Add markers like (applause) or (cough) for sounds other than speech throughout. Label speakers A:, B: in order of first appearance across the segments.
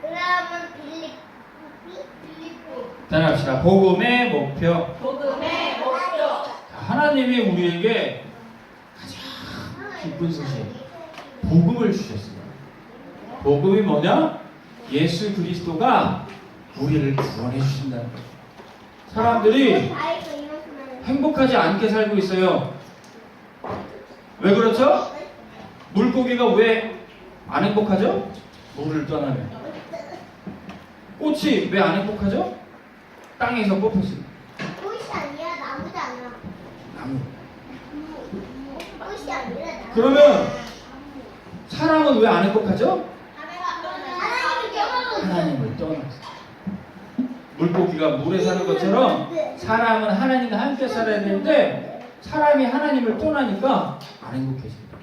A: 그러면 빌립 빌립보.
B: 따라합시다. 복음의 목표.
A: 복음의 목표.
B: 자, 하나님이 우리에게 가장 기쁜 소식, 복음을 주셨어요. 복음이 뭐냐? 예수 그리스도가 우리를 구원해 주신다는 거예요. 사람들이 행복하지 않게 살고 있어요. 왜 그렇죠? 물고기가 왜 안 행복하죠? 물을 떠나면. 꽃이 왜 안 행복하죠? 땅에서 뽑혔어요.
A: 꽃이 아니야 나무잖아.
B: 나무.
A: 꽃이 아니라 나무.
B: 그러면 사람은 왜 안 행복하죠?
A: 하나님을
B: 떠나서. 물고기가 물에 사는 것처럼 사람은 하나님과 함께 살아야 되는데 사람이 하나님을 떠나니까 안 행복해집니다.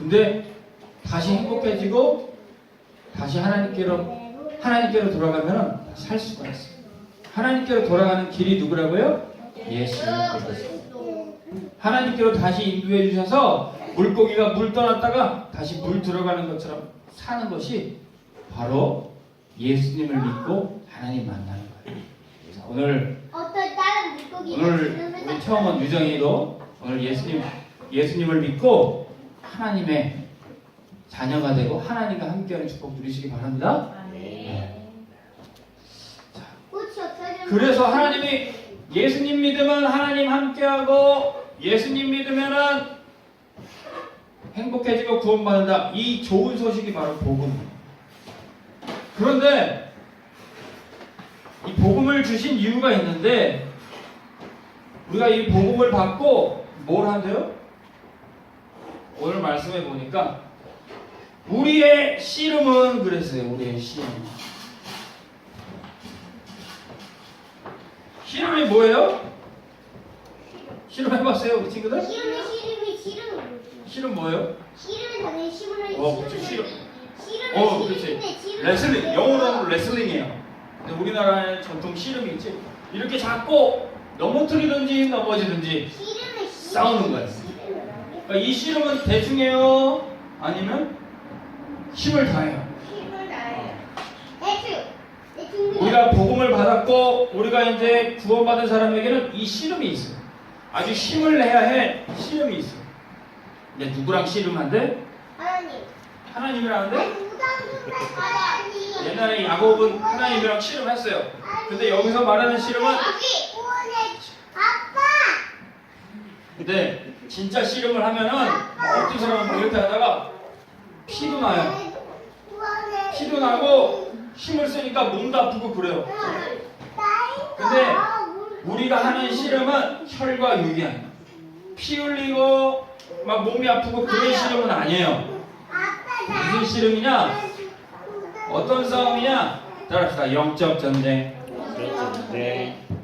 B: 근데 다시 행복해지고 다시 하나님께로 하나님께로 돌아가면 살 수가 있어요. 하나님께로 돌아가는 길이 누구라고요? 예수 그리스도. 하나님께로 다시 인도해 주셔서 물고기가 물 떠났다가 다시 물 들어가는 것처럼 사는 것이 바로 예수님을 믿고 하나님 만나는 거예요. 그래서 오늘 오늘
A: 지금은
B: 우리 처음 온 유정이도 오늘 예수님 예수님을 믿고 하나님의 자녀가 되고 하나님과 함께하는 축복 누리시기 바랍니다. 네. 자, 그래서 하나님이 예수님 믿으면 하나님 함께하고 예수님 믿으면은 행복해지고 구원받는다. 이 좋은 소식이 바로 복음이에요. 그런데 이 복음을 주신 이유가 있는데 우리가 이 복음을 받고 뭘 한대요? 오늘 말씀해 보니까 우리의 씨름은 그랬어요. 우리의 씨름. 씨름이 뭐예요? 씨름 해봤어요, 우리 친구들?
A: 시름이 시름이 뭐지?
B: 씨름 뭐예요?
A: 시름은 당연히 시름을
B: 어, 그렇지, 씨름.
A: 시름은
B: 어, 그렇지. 레슬링, 영어로는 레슬링이에요. 근데 우리나라의 전통 씨름이 있지. 이렇게 잡고 넘어뜨리든지 넘어지든지.
A: 시름은
B: 싸우는 거야. 그러니까 이 씨름은 대충해요? 아니면 힘을 다해요?
A: 힘을 다해. 대충 대충
B: 우리가 복음을 받았고 우리가 이제 구원받은 사람에게는 이 씨름이 있어요. 아주 힘을 내야 해 씨름이 있어요. 근데 누구랑 씨름한데?
A: 하나님.
B: 하나님이랑 하는데? 옛날에 야곱은 하나님이랑 씨름했어요. 근데 여기서 말하는 씨름은
A: 아빠.
B: 근데 진짜 씨름을 하면은 어떤 사람은 뭐 이렇게 하다가 피도 나요. 피도 나고 힘을 쓰니까 몸도 아프고 그래요. 근데 우리가 하는 씨름은 혈과 아니에요. 피 흘리고 막 몸이 아프고 그런 씨름은 아니에요. 무슨 씨름이냐? 어떤 싸움이냐? 따라합시다. 영적 전쟁.
A: 이건 다.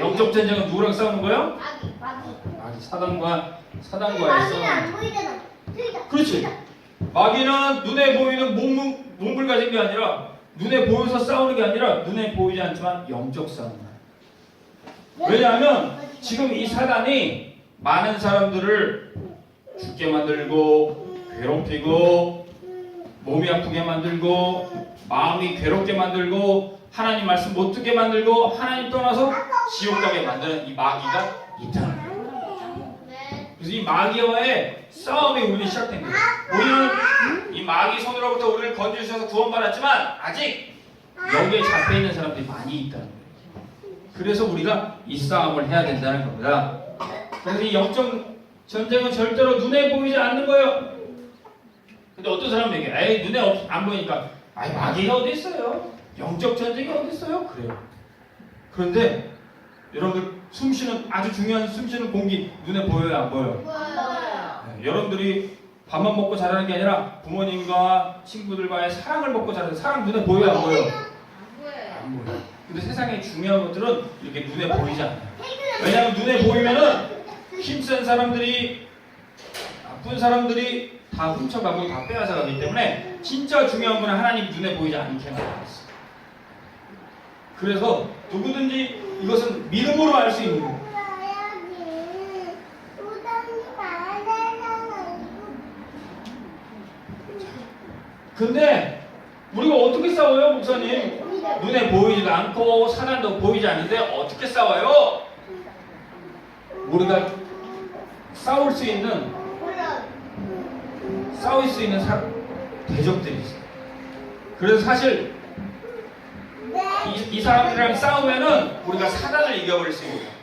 B: 영적 전쟁은 누구랑 싸우는 거예요?
A: 마귀 마귀.
B: 아, 사단과 사단과의
A: 마귀는 안
B: 싸움.
A: 보이잖아. 저기다.
B: 그렇지. 마귀는 눈에 보이는 몸, 몸을 가진 게 아니라 눈에 보여서 싸우는 게 아니라 눈에 보이지 않지만 영적 싸움이야. 왜냐하면 지금 이 사단이 많은 사람들을 죽게 만들고 괴롭히고 몸이 아프게 만들고 마음이 괴롭게 만들고 하나님 말씀 못 듣게 만들고 하나님 떠나서 지옥 가게 만드는 이 마귀가 있다는 거예요.
A: 네.
B: 그래서 이 마귀와의 싸움이 우리 시작된 거예요. 우리는 이 마귀 손으로부터 우리를 건져주셔서 구원받았지만 아직 여기에 잡혀 있는 사람들이 많이 있다는 거예요. 그래서 우리가 이 싸움을 해야 된다는 겁니다. 그래서 이 영적 전쟁은 절대로 눈에 보이지 않는 거예요. 근데 어떤 사람은 얘기해, 에이 눈에 없- 안 보이니까, 아이 마귀가 어디 있어요? 영적 전쟁이 어디 있어요? 그래요. 그런데 여러분들 숨쉬는 아주 중요한 숨쉬는 공기 눈에 보여요, 안 보여요? 네, 여러분들이 밥만 먹고 자라는 게 아니라 부모님과 친구들과의 사랑을 먹고 자라는 사랑 눈에 보여요, 안 보여요? 안 보여요. 근데 세상의 중요한 것들은 이렇게 눈에 보이지 않아요. 왜냐하면 눈에 보이면은 힘센 사람들이 나쁜 사람들이 다 훔쳐가고 다 빼앗아가기 때문에 진짜 중요한 건 하나님 눈에 보이지 않게 만들었어요. 그래서 누구든지 이것은 믿음으로 알 수 있는 거예요. 근데 우리가 어떻게 싸워요, 목사님? 눈에 보이지도 않고 사람도 보이지 않는데 어떻게 싸워요? 우리가 싸울 수 있는 싸울 수 있는 사, 대적들이 있어요. 그래서 사실 이, 이 사람들이랑 싸우면은 우리가 사단을 이겨버릴 수 거예요.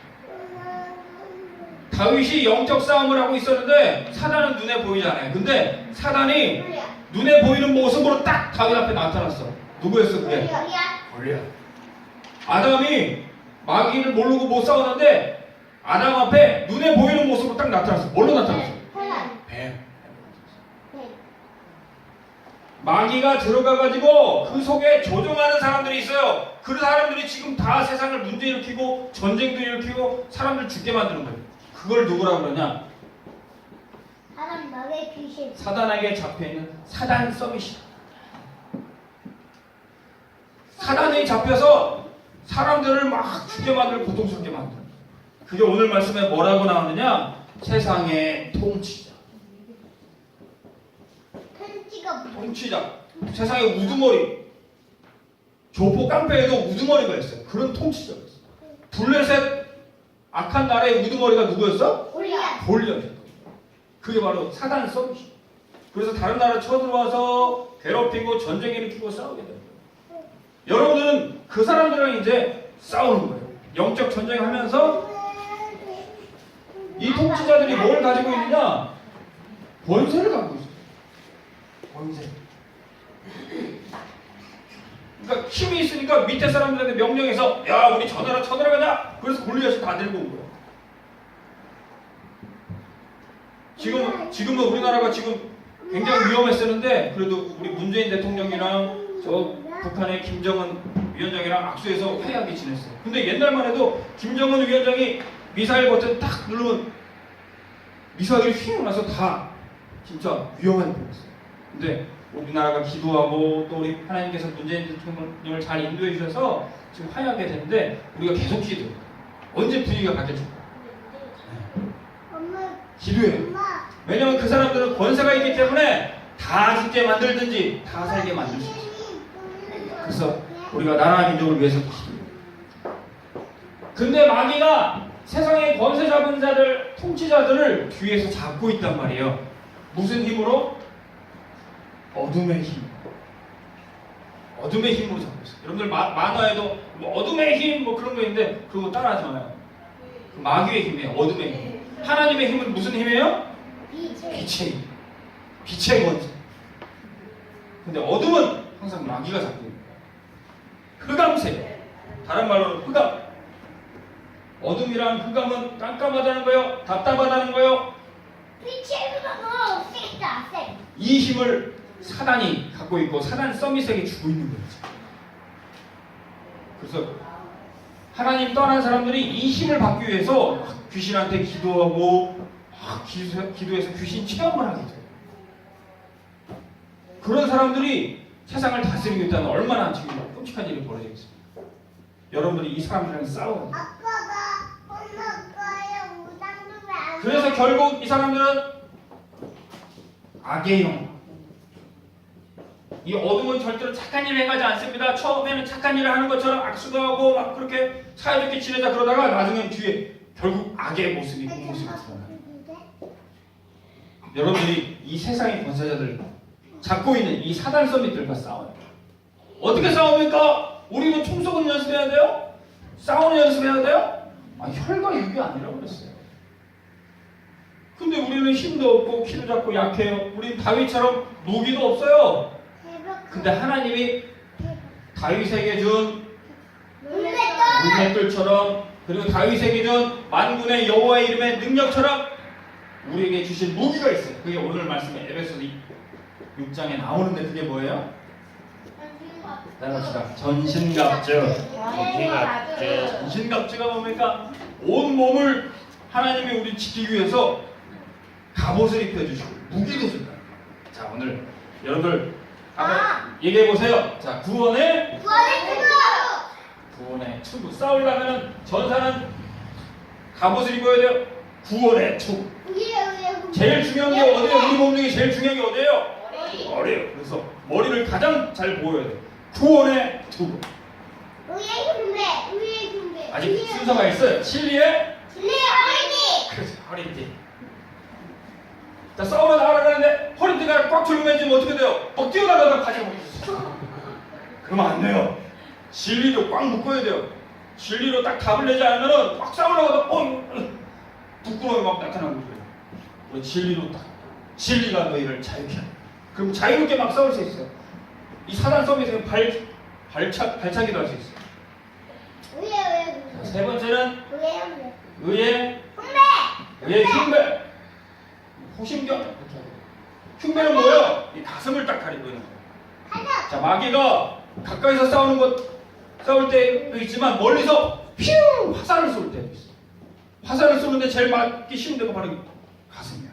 B: 다윗이 영적 싸움을 하고 있었는데 사단은 눈에 보이지 않아요. 근데 사단이. 눈에 보이는 모습으로 딱 다윗 앞에 나타났어. 누구였어 그게? 골리앗. 아담이 마귀를 모르고 못 싸웠는데 아담 앞에 눈에 보이는 모습으로 딱 나타났어. 뭘로 나타났어?
A: 몰라.
B: 뱀.
A: 네.
B: 마귀가 들어가가지고 그 속에 조종하는 사람들이 있어요. 그 사람들이 지금 다 세상을 문제 일으키고 전쟁도 일으키고 사람들 죽게 만드는 거예요. 그걸 누구라 그러냐?
A: 사람 마의 귀신.
B: 사단에게 잡혀있는 사단 서밋이다. 사단이 잡혀서 사람들을 막 죽게 만들고 고통스럽게 만들어. 그게 오늘 말씀에 뭐라고 나오느냐? 세상의 통치자.
A: 편지가 뭐?
B: 통치자. 세상의 우두머리. 조폭 깡패에도 우두머리가 있어요. 그런 통치자가 있어요. 블레셋 악한 나라의 우두머리가 누구였어? 골리앗. 그게 바로 사단 서밋이. 그래서 다른 나라 쳐들어와서 괴롭히고 전쟁 일으키고 싸우게 돼요. 여러분들은 그 사람들이랑 이제 싸우는 거예요. 영적 전쟁하면서 이 통치자들이 뭘 가지고 있느냐? 권세를 갖고 있어요. 권세. 그러니까 힘이 있으니까 밑에 사람들한테 명령해서 야 우리 저 나라 쳐들어가자. 그래서 골리앗이 다 들고 온 거예요. 지금 지금은 우리나라가 지금 굉장히 위험했었는데 그래도 우리 문재인 대통령이랑 저 북한의 김정은 위원장이랑 악수해서 화해하게 지냈어요. 근데 옛날만 해도 김정은 위원장이 미사일 버튼 딱 누르면 미사일이 휘어 나서 다 진짜 위험한 뻔했어요. 근데 우리나라가 기도하고 또 우리 하나님께서 문재인 대통령을 잘 인도해 주셔서 지금 화해하게 됐는데 우리가 계속 기도해요. 언제 분위기가 바뀌어질까?
A: 엄마.
B: 기도해요.
A: 엄마.
B: 왜냐면 그 사람들은 권세가 있기 때문에 다 죽게 만들든지 다 살게 만들 수 있어요. 그래서 우리가 나라 민족을 위해서 기도해요. 근데 마귀가 세상의 권세 잡은 자들, 통치자들을 뒤에서 잡고 있단 말이에요. 무슨 힘으로? 어둠의 힘. 어둠의 힘으로 잡고 있어요. 여러분들 마- 만화에도 뭐 어둠의 힘 뭐 그런 거 있는데 그거 따라하지 마요. 그 마귀의 힘이에요. 어둠의 힘. 하나님의 힘은 무슨 힘이에요? 빛의 힘. 빛의 권세. 근데 어둠은 항상 마귀가 잡고 있는 거예요. 흑암색. 다른 말로는 흑암. 어둠이란 흑암은 깜깜하다는 거예요. 답답하다는 거예요.
A: 빛의 그거 세다 세.
B: 이 힘을 사단이 갖고 있고 사단 서밋에게 주고 있는 거죠. 그래서 하나님 떠난 사람들이 이 힘을 받기 위해서 막 귀신한테 기도하고 기도- 기도해서 귀신 체험을 하게 돼요. 그런 사람들이 세상을 다스리고 있다는 얼마나 지금 끔찍한 일이 벌어지겠습니까? 여러분들이 이 사람들이랑 싸워요.
A: 아빠가 엄마가요 우당도 왜안
B: 그래서 결국 이 사람들은 악의 영. 이 어둠은 절대로 착한 일을 행하지 않습니다. 처음에는 착한 일을 하는 것처럼 악수도 하고 막 그렇게 사이좋게 지내자 그러다가 나중엔 뒤에 결국 악의 모습이 그 모습이 드러나요. 여러분들이 이 세상의 권세자들 잡고 있는 이 사단 서밋들과 싸워요. 어떻게 싸웁니까? 우리도 총 쏘는 연습해야 돼요? 싸우는 연습해야 돼요? 아, 혈과 육이 아니라고 그랬어요. 근데 우리는 힘도 없고 키도 작고 약해요. 우리 다윗처럼 무기도 없어요. 근데 하나님이 다윗에게 준
A: 놀랬다.
B: 문맷돌처럼 그리고 다윗에게 준 만군의 여호와의 이름의 능력처럼 우리에게 주신 무기가 있어요. 그게 오늘 말씀에 에베소서 6장에 나오는데 그게 뭐예요? 따라합시다. 전신갑주.
C: 전신갑주.
B: 전신갑주가 뭡니까? 온 몸을 하나님이 우리 지키기 위해서 갑옷을 입혀주시고 무기도 준다. 자 오늘 여러분들 한번 얘기해 보세요. 자 구원의
A: 구원의 투구.
B: 구원의 투구 싸우려면 전사는 갑옷을 입어야 돼요. 구원의
A: 우리
B: 제일 중요한 게 어디예요? 우리 몸 중에 제일 중요한 게 어디예요?
A: 머리.
B: 머리예요. 그래서 머리를 가장 잘 보여야 돼. 구원의 두.
A: 우리의 준비, 우리의 준비.
B: 아직 순서가 있어요. 진리의
A: 진리의 어린이.
B: 그래서 허리띠. 자 싸우러 나가려는데 허리띠가 꽉 졸면지면 어떻게 돼요? 막 뛰어나가다 바지가 벗겨졌어. 그러면 안 돼요. 진리로 꽉 묶어야 돼요. 진리로 딱 답을 내지 않으면은 막 싸우려고 하다 어 부끄러움이 막 그래요. 우리 진리로 딱 진리가 너희를 자유케 하라. 그럼 자유롭게 막 싸울 수 있어요. 이 사단 싸움에서 발 발차 발차기도 할 수 있어요.
A: 우리의 우리의
B: 자,
A: 준비.
B: 세 번째는
A: 우리의 준비.
B: 의의
A: 준비.
B: 의의 흉배. 호심경. 이렇게 하고. 흉배는 뭐예요? 이 가슴을 딱 가리고 있는 거예요. 자 마귀가 가까이서 싸우는 것 싸울 때도 있지만 멀리서 퓨 화살을 쏠 때도 있어. 화살을 쏘는데 제일 맞기 쉬운 데가 바로 이 가슴이야.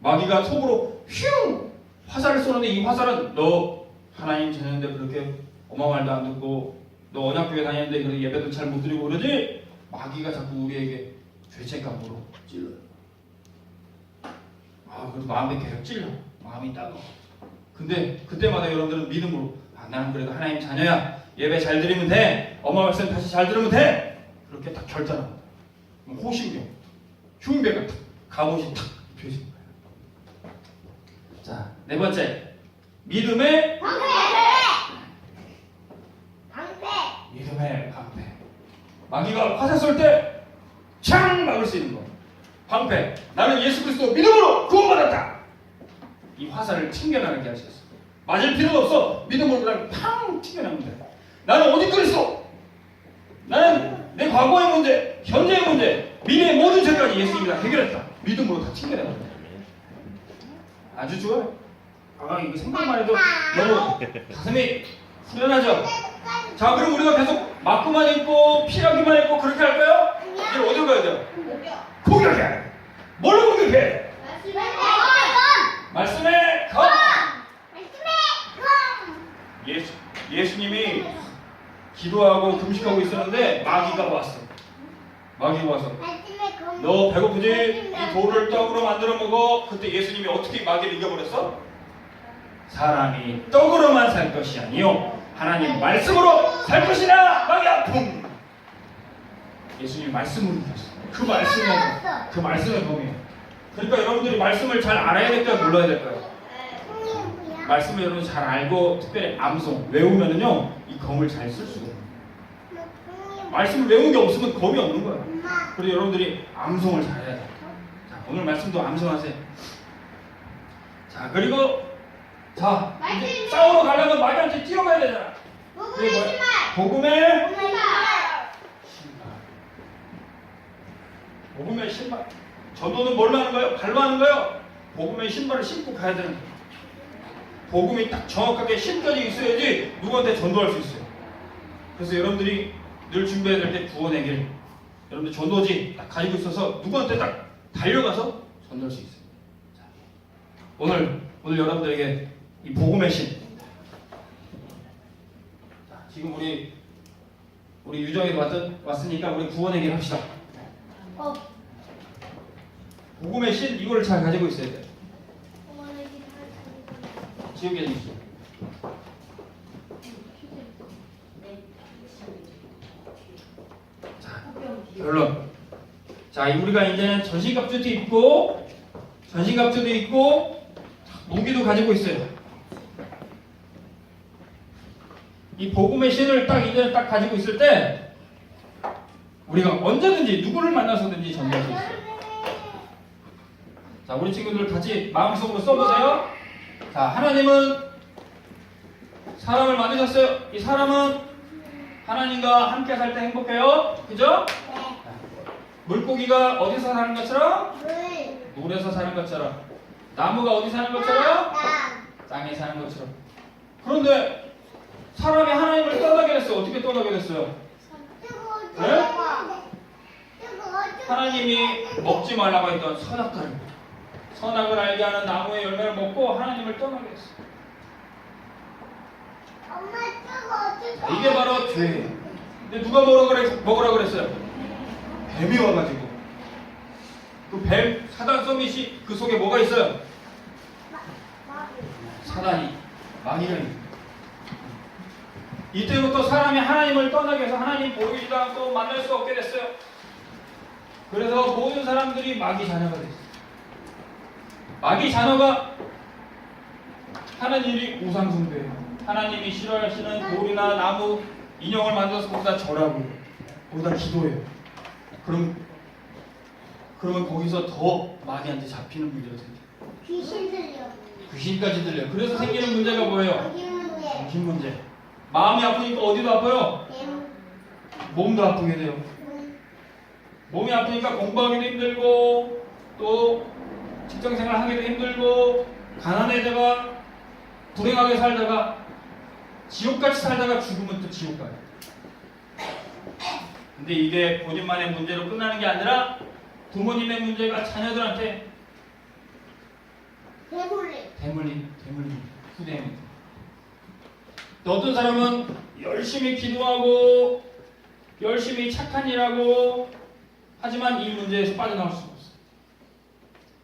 B: 마귀가 속으로 퓨 화살을 쏘는데 이 화살은 너 하나님 지내는데 그렇게 엄마 말도 안 듣고 너 언약교회 다니는데 그렇게 예배도 잘 못 드리고 그러지 마귀가 자꾸 우리에게 죄책감으로 찔러요. 아 그래서 마음에 계속 찔러 마음이 따가워. 근데 그때마다 여러분들은 믿음으로 아, 나는 그래도 하나님 자녀야. 예배 잘 드리면 돼. 엄마 말씀 다시 잘 들으면 돼. 그렇게 딱 결단합니다. 호신경 흉배가 탁 갑옷이 탁 입혀진 거예요. 자 네 번째. 믿음의
A: 방패. 방패.
B: 믿음의 방패. 마귀가 화살 쏠 때 창 막을 수 있는 거. 방패. 나는 예수 그리스도 믿음으로 구원받았다 이 화살을 튕겨나가게 하셨어 맞을 필요가 없어. 믿음으로 그냥 팡 튕겨나면 돼. 나는 어디 그리스도 나는 내 과거의 문제 현재의 문제 미래의 모든 죄까지 예수님이 다 해결했다. 믿음으로 다 튕겨나가면 돼. 아주 좋아요. 아 이거 생각만 해도 너무 (laughs) 가슴이 후련하죠 자 그럼 우리가 계속 맞고만 있고 피하기만 있고 그렇게 할까요? 이제 어디로 가야 돼요? 공격해 뭘로 공격해?
A: 말씀의 건.
B: 말씀의 건
A: 말씀의 건.
B: 예수, 예수님이 기도하고 금식하고 있었는데 마귀가 왔어 마귀가 와서. 너 배고프지? 이 돌을 떡으로 만들어 먹어 그때 예수님이 어떻게 마귀를 이겨버렸어? 사람이 떡으로만 살 것이 아니요 하나님 말씀으로 살 것이라 마귀야 붕 예수님 말씀으로 이겼어 그 말씀의 그 말씀의 범위예요 그러니까 여러분들이 말씀을 잘 알아야 될까요 몰라야 될까요?
A: 성이 뭐야?
B: 말씀을 여러분 잘 알고 특별히 암송 외우면은요 이 검을 잘 쓸 수가 있어요
A: 성이
B: 말씀을 외운 게 없으면 검이 없는
A: 엄마.
B: 그래서 여러분들이 암송을 잘해야 돼요 자 오늘 말씀도 암송하세요 자 그리고 자 이제 싸우러 가려면 마귀한테 뛰어가야 되잖아
A: 복음의
B: 뭐야?
A: 신발.
B: 복음의.
A: 신발
B: 복음의 신발 전도는 뭘로 하는 거예요? 발로 하는 거예요? 복음의 신발을 신고 가야 되는 거예요 복음이 딱 정확하게 신까지 있어야지 누구한테 전도할 수 있어요 그래서 여러분들이 늘 준비해야 될 때 구원의 길 여러분들 전도지 딱 가지고 있어서 누구한테 딱 달려가서 전도할 수 있어요 자, 오늘 오늘 여러분들에게 이 복음의 신 자, 지금 우리 우리 유정이 왔던, 왔으니까 우리 구원의 길 합시다
A: 어.
B: 복음의 신 이거를 잘 가지고 있어야 돼
A: 복음의 신발.
B: 지우개 좀자 결론 자 우리가 이제는 전신갑주도 입고 전신갑주도 입고 무기도 가지고 있어요. 이 복음의 신을 딱 이제 딱 가지고 있을 때 우리가 언제든지 누구를 만나서든지 전도할 수 있어요. 자 우리 친구들 같이 마음속으로 써보세요 자 하나님은 사람을 만드셨어요 이 사람은 하나님과 함께 살 때 행복해요 그죠? 물고기가 어디서 사는 것처럼
A: 물.
B: 물에서 사는 것처럼 나무가 어디 사는 것처럼
A: 땅.
B: 땅에 사는 것처럼 그런데 사람이 하나님을 떠나게 됐어요 어떻게 떠나게 됐어요. 네? 하나님이 먹지 말라고 했던 선악과를 선악을 알게 하는 나무의 열매를 먹고 하나님을 떠나게 됐어요
A: 엄마 뜨거워.
B: 자,
A: 뜨거워.
B: 이게 바로 죄예요 근데 누가 뭐라 그래, 먹으라 그랬어요 뱀이 와가지고 그 뱀 사단 서밋이 그 속에 뭐가 있어요
A: 마-
B: 사단이 마귀가 있는 이때부터 사람이 하나님을 떠나게 해서 하나님 보이지도 않고 만날 수 없게 됐어요. 그래서 모든 사람들이 마귀 자녀가 됐어요. 마귀 자녀가 하는 일이 우상숭배예요. 하나님이 싫어하시는 돌이나 나무, 인형을 만들어서 거기다 절하고 거기다 기도해요. 그럼 그러면 거기서 더 마귀한테 잡히는 문제가 생겨요.
A: 귀신 들려.
B: 귀신까지 들려요. 그래서 생기는 문제가 뭐예요? 정신 문제. 마음이 아프니까 어디도 아파요? 몸도 아프게 돼요. 몸이 아프니까 공부하기도 힘들고 또 직장 생활 하기도 힘들고 가난해다가 불행하게 살다가 지옥같이 살다가 죽으면 또 지옥 가요. 근데 이게 본인만의 문제로 끝나는 게 아니라 부모님의 문제가 자녀들한테
A: 배불리.
B: 대물림, 대물림, 후대입니다. 또 어떤 사람은 열심히 기도하고 열심히 착한 일하고 하지만 이 문제에서 빠져나올 없어요.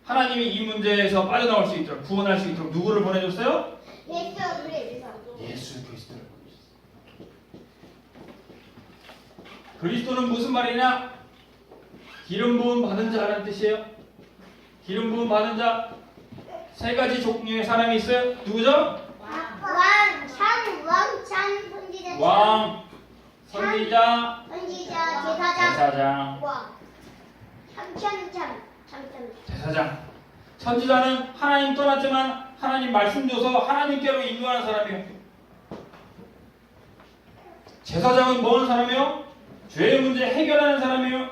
B: 하나님이 이 문제에서 빠져나올 수 있도록 구원할 수 있도록 누구를 보내줬어요?
A: 예수 그리스도.
B: 예수 그리스도를 보내줬어요. 그리스도는 무슨 말이냐? 기름 부음 받은 자라는 뜻이에요. 기름 부음 받은 자 세 가지 종류의 사람이 있어요. 누구죠?
A: 왕, 참, 왕, 참, 선지자.
B: 왕, 선지자,
A: 선지자, 제사장.
B: 제사장,
A: 왕. 참.
B: 제사장. 선지자는 하나님 떠났지만 하나님 말씀 줘서 하나님께로 인도하는 사람이에요. 제사장은 뭐 하는 사람이요? 죄의 문제 해결하는 사람이에요.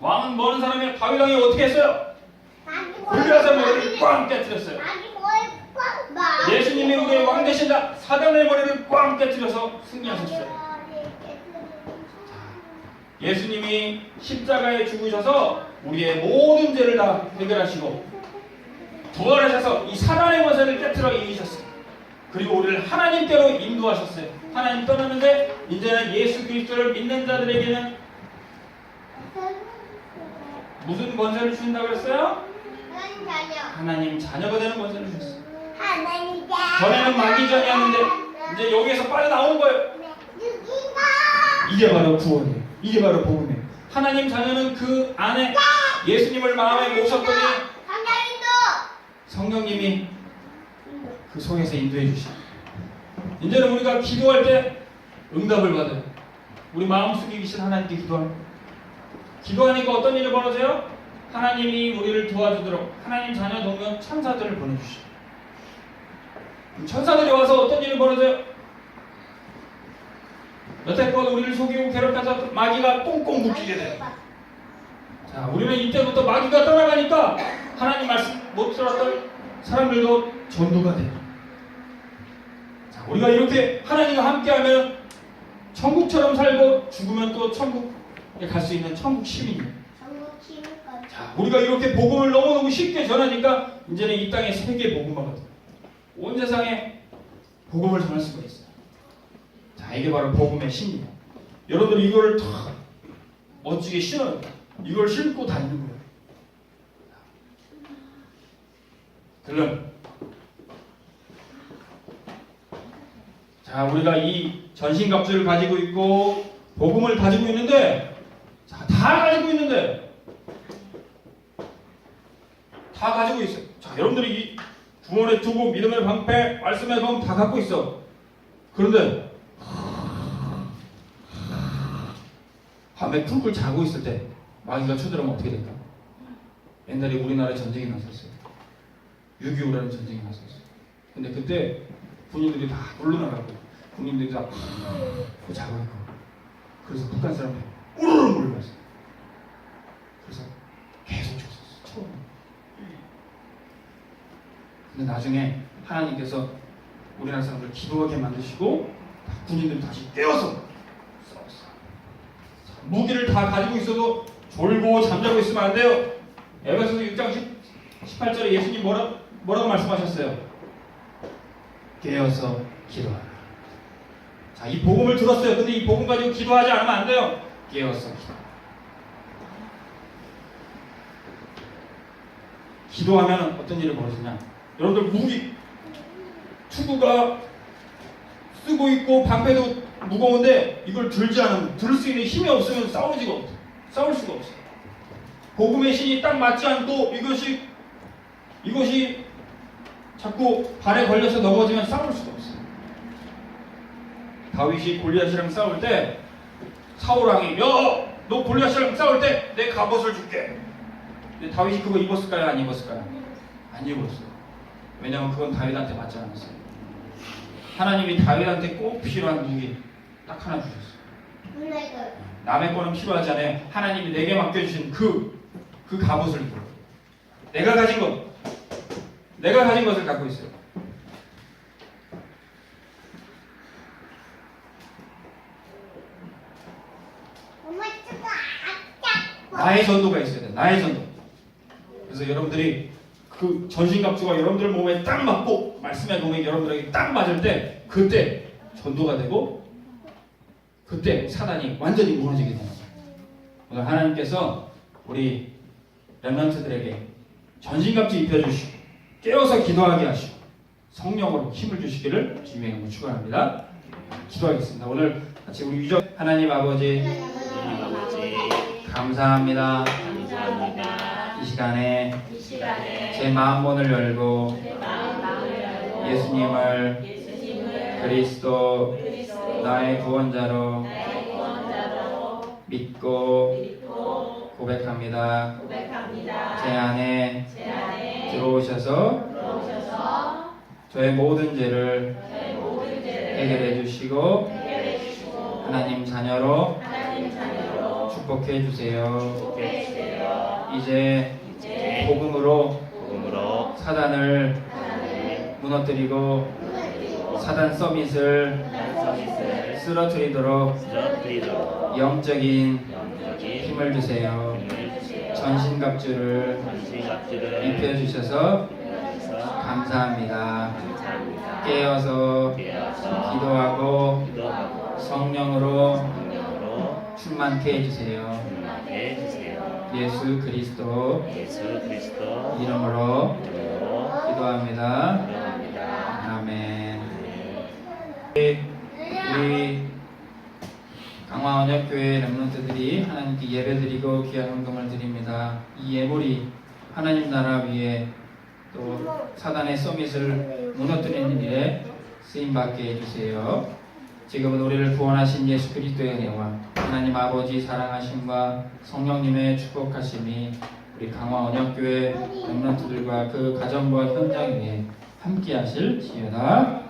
B: 왕은 뭐 하는 사람이에요? 다윗 왕이 어떻게 했어요? 불려서 머리를 꽝 깨뜨렸어요. 예수님이 우리의 왕 되신다. 사단의 머리를 꽝 깨뜨려서 승리하셨어요. 예수님이 십자가에 죽으셔서 우리의 모든 죄를 다 해결하시고 부활하셔서 이 사단의 권세를 깨뜨려 이기셨어요. 그리고 우리를 하나님께로 인도하셨어요. 하나님 떠났는데 이제는 예수 그리스도를 믿는 자들에게는 무슨 권세를 주신다고 그랬어요?
A: 하나님 자녀.
B: 하나님 자녀가 되는 권세를 주셨어요. 전에는 마귀전이었는데 이제 여기에서 빠져나온 거예요. 이게 바로 구원이에요. 이게 바로 복음이에요. 하나님 자녀는 그 안에 예수님을 마음에 모셨더니. 성령님이 그 속에서 인도해 주시고 이제는 우리가 기도할 때 응답을 받아요. 우리 마음 속에 계신 하나님께 기도합니다. 기도하니까 어떤 일이 벌어져요? 하나님이 우리를 도와주도록 하나님 자녀 동면 천사들을 보내주시죠. 천사들이 와서 어떤 일이 벌어져요? 여태껏 우리를 속이고 괴롭혀서 마귀가 꽁꽁 묶이게 돼요. 자, 우리는 이때부터 마귀가 떠나가니까 하나님 말씀 못 들었던 사람들도 전도가 돼요. 자, 우리가 이렇게 하나님과 함께하면 천국처럼 살고 죽으면 또 천국에 갈 수 있는 천국 시민이에요. 자, 우리가 이렇게 복음을 너무너무 쉽게 전하니까 이제는 이 땅에 세계 복음화가 돼요. 온 세상에 복음을 전할 수가 있어요. 자, 이게 바로 복음의 신이에요. 여러분들 이거를 다 멋지게 신어요. 이걸 신고 다니는 거예요. 그럼 자, 우리가 이 전신갑주를 가지고 있고 복음을 가지고 있는데 자, 다 가지고 있는데 다 가지고 있어요. 자, 여러분들이 이 구원의 투구, 믿음의 방패, 말씀의 검다 갖고 있어. 그런데 밤에 쿨쿨 자고 있을 때 마귀가 쳐들어오면 어떻게 될까? 옛날에 우리나라에 전쟁이 났었어요. 6.25라는 전쟁이 났었어요. 근데 그때 군인들이 다 물러나가고 군인들이 다푹 자고 있고 그래서 북한 사람들이 우르르 몰려갔어요. 그래서 계속 죽었어요. 처음. 근데 나중에 하나님께서 우리나라 사람들 기도하게 만드시고 군인들이 다시 깨워서. 무기를 다 가지고 있어도 졸고 잠자고 있으면 안 돼요. 에베소서 6장 10, 18절에 예수님 뭐라, 뭐라고 말씀하셨어요? 깨어서 기도하라. 자, 이 복음을 들었어요. 근데 이 복음 가지고 기도하지 않으면 안 돼요. 깨어서 기도하라. 기도하면 어떤 일이 벌어지냐? 여러분들 무기 추구가 쓰고 있고 방패도 무거운데 이걸 들지 않으면 들 수 있는 힘이 없으면 싸울 수가 없어. 싸울 수가 없어. 복음의 신이 딱 맞지 않고 이것이 이것이 자꾸 발에 걸려서 넘어지면 싸울 수가 없어. 다윗이 골리앗이랑 싸울 때 사울 왕이 야너 골리앗이랑 싸울 때 내 갑옷을 줄게. 근데 다윗이 그거 입었을까요? 안 입었을까요? 안 입었어요. 왜냐하면 그건 다윗한테 맞지 않았어요. 하나님이 다윗한테 꼭 필요한 무기 딱 하나 주셨어요. 남의 거는 필요하지 않아요. 하나님이 내게 맡겨주신 그, 그 갑옷을 입어요. 내가 가진 것, 내가 가진 것을 갖고 있어요. 나의 전도가 있어야 돼. 나의 전도. 그래서 여러분들이 그 전신갑주가 여러분들 몸에 딱 맞고 말씀의 공이 여러분들에게 딱 맞을 때 그때 전도가 되고 그때 사단이 완전히 무너지게 되는 거예요. 오늘 하나님께서 우리 렘런트들에게 전신갑주 입혀주시고 깨어서 기도하게 하시고 성령으로 힘을 주시기를 주님의 이름으로 축원합니다. 기도하겠습니다. 오늘 같이 우리 유적 하나님 아버지
C: 하나님 아버지
B: 감사합니다.
C: 감사합니다.
B: 이 시간에
D: 이 시간에
B: 제 마음문을 열고
D: 내 마음을 열고
B: 예수님을
D: 예수님을
B: 그리스도
D: 그리스도
B: 나의 구원자로
D: 나의 구원자로
B: 믿고
D: 믿고
B: 고백합니다.
D: 고백합니다.
B: 제 안에
D: 제 안에
B: 들어오셔서
D: 들어오셔서
B: 저의 모든 죄를
D: 저의 모든 죄를
B: 해결해 주시고
D: 해결해 주시고
B: 하나님 자녀로
D: 하나님 자녀로
B: 축복해 주세요.
D: 축복해 주세요.
B: 이제
D: 이제
B: 복음으로
C: 복음으로
B: 사단을 무너뜨리고 사단 서밋을 쓰러뜨리도록 영적인 힘을 주세요. 전신갑주를 입혀주셔서 감사합니다. 깨어서 기도하고 성령으로 충만케 해주세요. 예수 그리스도 이름으로. 기도합니다. 우리 강화원역교회 렘런트들이 하나님께 예배드리고 귀한 헌금을 드립니다. 이 예물이 하나님 나라 위에 또 사단의 서밋을 무너뜨리는 일에 쓰임 받게 해주세요. 지금은 우리를 구원하신 예수 그리스도의 은혜와 하나님 아버지 사랑하심과 성령님의 축복하심이 우리 강화 언약교회 렘런트들과 그 가정과 현장 위에 함께하실 지어다.